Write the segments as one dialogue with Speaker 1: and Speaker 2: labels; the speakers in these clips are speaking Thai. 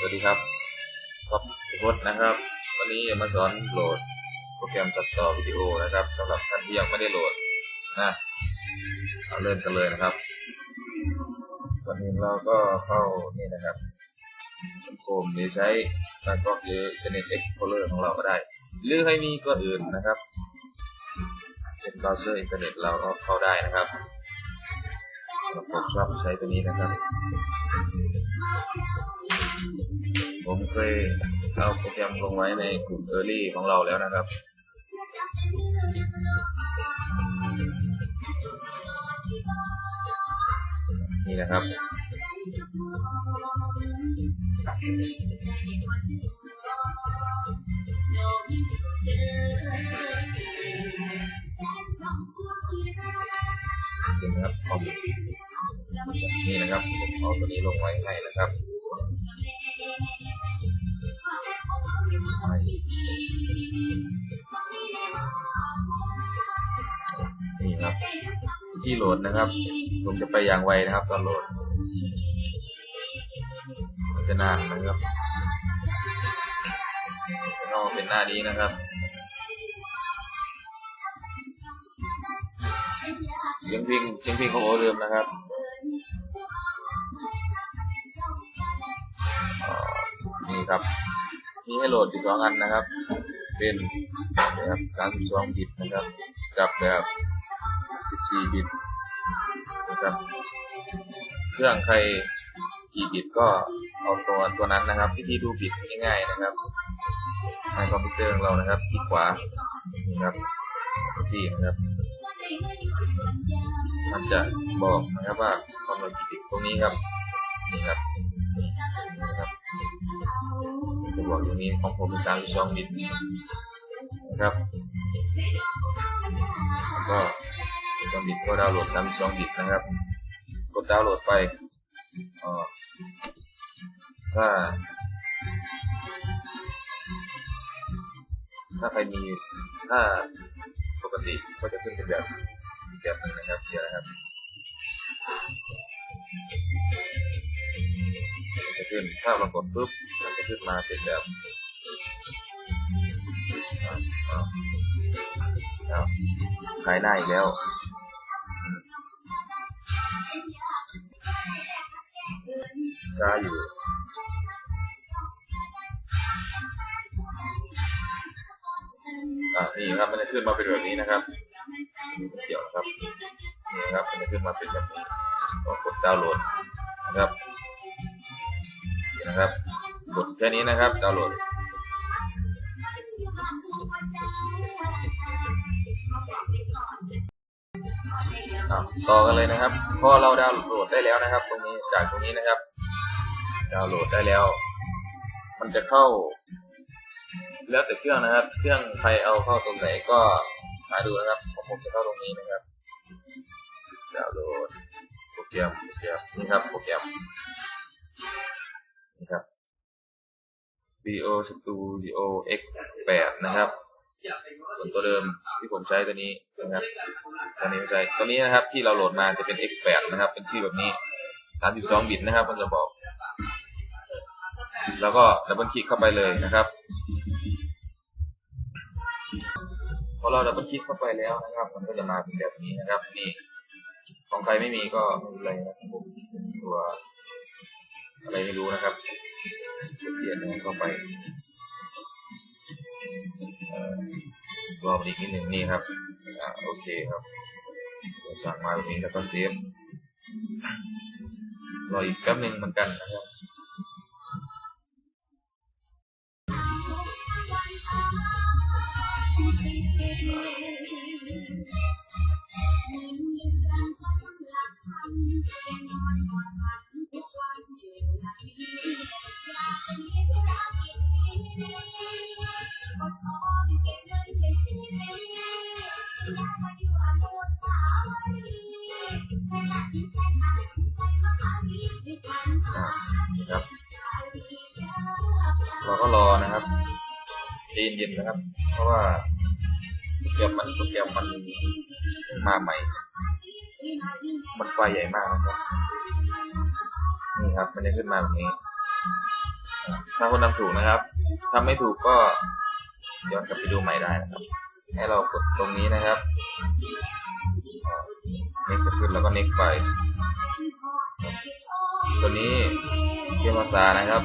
Speaker 1: สวัสดีครับครับสมมตินะครับ วันนี้จะมาสอนโหลดโปรแกรมตัดต่อวิดีโอนะครับสำหรับท่านที่ยังไม่ได้โหลดนะเอาเริ่มกันเลยนะครับ วันนี้เราก็เข้านี่นะครับโคมหรือใช้การก็หรือ Internet Explorer ของเราก็ได้ หรือให้มีก็อื่นนะครับ เป็นเบราว์เซอร์อินเทอร์เน็ตเราก็เข้าได้นะครับ ผมชอบใช้ตัวนี้นะครับ ผมเคยเอาโปรแกรมลงไว้ในกลุ่ม Early ของเราแล้วนะครับนี่นะครับ นะครับผมเอาตัวนี้ลงไว้ให้นะครับนี่ครับ ที่โหลดนะครับ ผมจะไปอย่างไวนะครับ ตอนโหลดจะนานนะครับจะเข้ามาเป็นหน้านี้นะครับเสียงเพลงเสียงเพลงของโอเดิมนะครับ นี่ครับ มีให้โหลดอยู่สองอันนะครับ เป็นนะครับ32บิตนะครับ กับแบบ14บิตนะครับ เครื่องใครกี่บิตก็เอาตัวตัวนั้นนะครับวิธีดูบิตง่ายๆนะครับในคอมพิวเตอร์ของเรานะครับคลิกขวานี่ครับที่นะครับ มันจะบอกนะครับว่าความเร็วกี่บิตตรงนี้ครับนี่ครับ บอกตรงนี้ของผมเป็น32บิตนะครับแล้วก็32บิตก็ดาวน์โหลด32บิตนะครับ กดดาวน์โหลดไปอ๋อถ้า ถ้าใครมีถ้าปกติก็จะขึ้นเป็นแบบแบบนึงนะครับเดี๋ยวนะครับ มันจะขึ้น ถ้าเรากดปุ๊บมันจะขึ้นมาเป็นแบบอ้าอ้าวอ้าวขายหน้าอีกแล้ว ช้าอยู่อ่านี่ครับ มันจะขึ้นมาเป็นแบบนี้นะครับม่เกี่ยวนะครับ นี่ครับ มันจะขึ้นมาเป็นแบบนี้ก็กดดาวน์โหลดนะครับ นะครับกดแค่นี้นะครับดาวน์โหลดต่อกันเลยนะครับพอเราดาวน์โหลดได้แล้วนะครับ ตรงนี้จากตรงนี้นะครับ ดาวน์โหลดได้แล้ว มันจะเข้า แล้วแต่เครื่องนะครับ เครื่องใครเอาเข้าตรงไหนก็หาดูนะครับของผมจะเข้าตรงนี้นะครับ ดาวน์โหลดโปรแกรมโปรแกรมนี่ครับโปรแกรม นี่ครับ Video Studio X8 นะครับส่วนตัวเดิมที่ผมใช้ตัวนี้นะครับตัวนี้ไม่ใช่ตัวนี้นะครับที่เราโหลดมาจะเป็น X8 นะครับ เป็นชื่อแบบนี้ 32 บิตนะครับมันจะบอก แล้วก็ดับเบิลคลิกเข้าไปเลยนะครับพอเราดับเบิลคลิกเข้าไปแล้วนะครับ มันก็จะมาเป็นแบบนี้นะครับ นี่ของใครไม่มีก็ไม่เป็นไรนะครับผมตัว อะไรไม่รู้นะครับเปลี่ยนเข้าไปรอบอีกนิดหนึ่งนี่ครับอโอเคครับเราสั่งมาแบบนี้แล้วก็เซฟรออีกแป๊บหนึ่งเหมือนกันนะครับ เราก็รอนะครับใจเย็นๆนะครับ เพราะว่าโปรแกรมมันโปรแกรมมันมาใหม่ มันไฟใหญ่มากนะครับนี่ครับมันจะขึ้นมาแบบนี้ ถ้าคนทำถูกนะครับทำไม่ถูกก็ย้อนกลับไปดูใหม่ได้นะครับ ให้เรากดตรงนี้นะครับเน็กจะขึ้นแล้วก็เน็กไป ตัวนี้เกี่ยวภาษานะครับ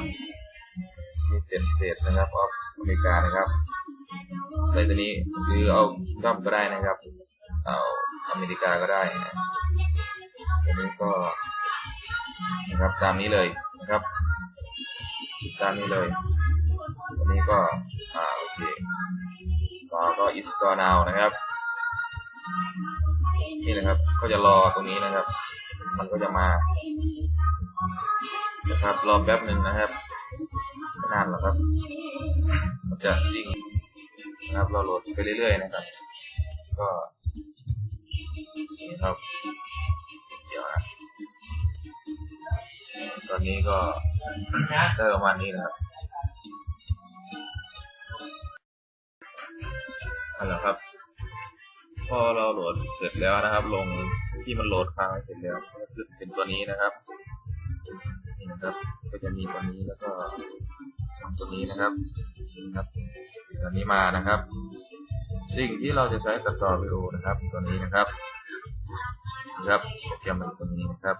Speaker 1: มีเจ็ดสเตทนะครับออฟอเมริกานะครับใส่ตัวนี้หรือเอาคิงดอมก็ได้นะครับ เอาอเมริกาก็ได้นะตัวนี้ก็นะครับตามนี้เลยนะครับ ตามนี้เลยตัวนี้ก็อ่าโอเคต่อก็ is gone now นะครับนี่นะครับก็จะรอตรงนี้นะครับ มันก็จะมานะครับรอแป๊บหนึ่งนะครับ นานหรอกครับ มันจะวิ่งนะครับ เราโหลดไปเรื่อยๆนะครับ ก็นี่ครับเดี๋ยวนะตอนนี้ก็ได้ประมาณนี้นะครับนั่นแหละครับพอเราโหลดเสร็จแล้วนะครับ ลงที่มันโหลดค้างเสร็จแล้วก็คือเป็นตัวนี้นะครับนี่นะครับ ก็จะมีตัวนี้แล้วก็ สองตัวนี้นะครับครับตัวนี้มานะครับ สิ่งที่เราจะใช้ตัดต่อวิดีโอนะครับตัวนี้นะครับนะครับโปรแกรมมันตัวนี้นะครับ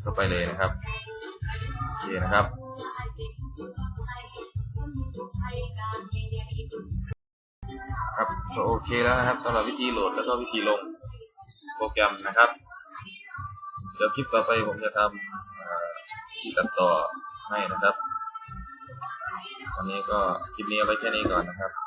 Speaker 1: เข้าไปเลยนะครับโอเคนะครับครับก็โอเคแล้วนะครับสำหรับวิธีโหลดแล้วก็วิธีลงโปรแกรมนะครับ เดี๋ยวคลิปต่อไปผมจะทำที่ตัดต่อ ให้นะครับ วันนี้ก็คลิปนี้เอาไว้แค่นี้ก่อนนะครับ